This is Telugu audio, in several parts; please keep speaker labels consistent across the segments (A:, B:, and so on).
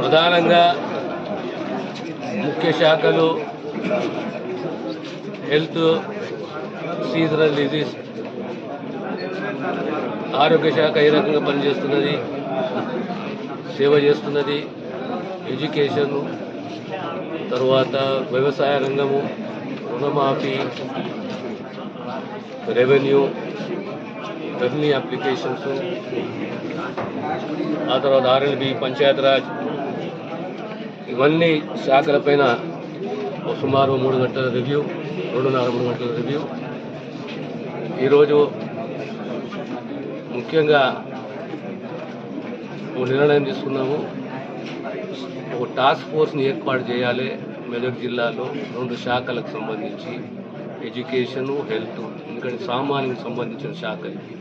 A: ప్రధానంగా ముఖ్య శాఖలు హెల్త్ సీజనల్ డిజీజ్ ఆరోగ్య శాఖ ఏ రకంగా పనిచేస్తున్నది సేవ చేస్తున్నది ఎడ్యుకేషన్ తర్వాత వ్యవసాయ రంగము రుణమాఫీ రెవెన్యూ రెవెన్యూ అప్లికేషన్స్ ఆ తర్వాత ఆర్ఎల్బి పంచాయతీరాజ్ ఇవన్నీ శాఖలపైన ఓ సుమారు మూడు గంటల రివ్యూ రెండున్నర మూడు గంటల రివ్యూ ఈరోజు ముఖ్యంగా ఓ నిర్ణయం తీసుకున్నాము. ఒక టాస్క్ ఫోర్స్ని ఏర్పాటు చేయాలి మెదక్ జిల్లాలో రెండు శాఖలకు సంబంధించి. ఎడ్యుకేషను హెల్త్ ఎందుకంటే సామాన్యునికి సంబంధించిన శాఖలకి.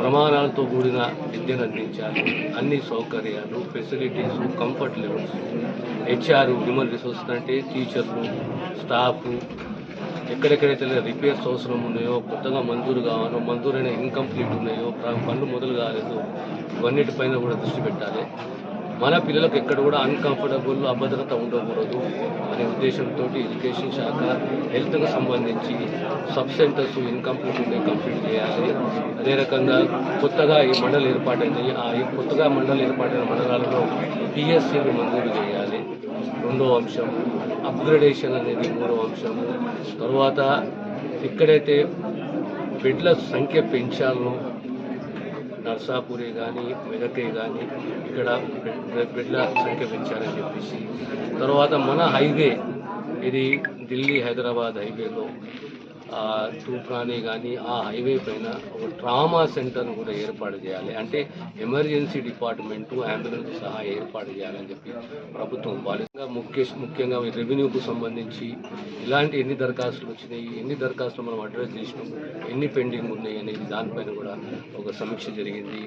A: ప్రమాణాలతో కూడిన విద్యను అందించాలి అన్ని సౌకర్యాలు facilities comfort levels HR human resources అంటే టీచర్లు స్టాఫ్ ఎక్కడెక్కడైతే రిపేర్స్ అవసరం ఉన్నాయో కొత్తగా మంజూరు కావాలో మంజూరైన ఇన్కంప్లీట్ ఉన్నాయో పనులు మొదలు కాలేదు ఇవన్నిటిపైన కూడా దృష్టి పెట్టాలి. మన పిల్లలకు ఎక్కడ కూడా అన్కంఫర్టబుల్ అభద్రత ఉండకూడదు అనే ఉద్దేశంతో ఎడ్యుకేషన్ శాఖ హెల్త్కు సంబంధించి సబ్ సెంటర్స్ ఇన్కంప్లీట్ ఉన్నాయి కంప్లీట్ చేయాలి. అదే రకంగా కొత్తగా ఈ మండలి ఏర్పాటైంది ఆ కొత్తగా మండలి ఏర్పాటైన మండలాలలో పిఎస్సీలు మంజూరు చేయాలి. రెండో అంశం అప్గ్రేడేషన్ అనేది మూడో అంశం. తర్వాత ఎక్కడైతే బెడ్ల సంఖ్య పెంచాలో నర్సాపూరే కానీ మెదకే కానీ ఇక్కడ బెడ్- బెడ్ల సంఖ్య పెంచాలని చెప్పేసి. తర్వాత మన హైవే ఇది ఢిల్లీ హైదరాబాద్ హైవేలో తూప్రాని కానీ ఆ హైవే పైన ఒక ట్రామా సెంటర్ను కూడా ఏర్పాటు చేయాలి. అంటే ఎమర్జెన్సీ డిపార్ట్మెంటు అంబులెన్స్ సహా ఏర్పాటు చేయాలని చెప్పి ప్రభుత్వం బాలిగా ముఖ్య ముఖ్యంగా రెవెన్యూకు సంబంధించి ఇలాంటి ఎన్ని దరఖాస్తులు వచ్చినాయి ఎన్ని దరఖాస్తులు మనం అడ్రస్ చేసినాం ఎన్ని పెండింగ్ ఉన్నాయి అనేది దానిపైన కూడా ఒక సమీక్ష జరిగింది.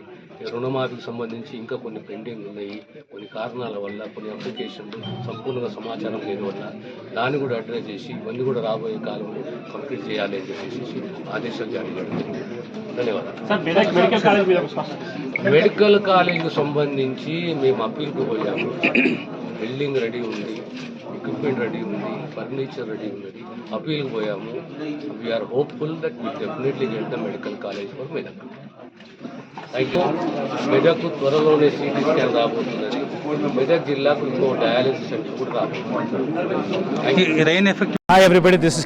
A: రుణమాఫీకి సంబంధించి ఇంకా కొన్ని పెండింగ్ ఉన్నాయి. కొన్ని కారణాల వల్ల కొన్ని అప్లికేషన్లు సంపూర్ణంగా సమాచారం లేని వల్ల దాన్ని కూడా అడ్రస్ చేసి ఇవన్నీ కూడా రాబోయే కాలంలో కంప్లీట్ చేయాలి అని చెప్పేసి ఆదేశాలు జారీ చేయడం జరిగింది. ధన్యవాదాలు.
B: మెడికల్
A: కాలేజీకి సంబంధించి మేము అప్పీల్కి పోయాము. బిల్డింగ్ రెడీ ఉంది ఎక్విప్మెంట్ రెడీ ఉంది ఫర్నిచర్ రెడీ ఉన్నది. అప్పీల్కి పోయాము. We are hopeful that we definitely get the medical college for Medak you Medak త్వరలోనే సిటీ స్కాన్ రాబోతున్నది. మెదక్ జిల్లాకు ఇంకో డయాలసిస్ సెంటర్ కూడా రాబోతుంది
C: rain effect
D: Hi everybody, this is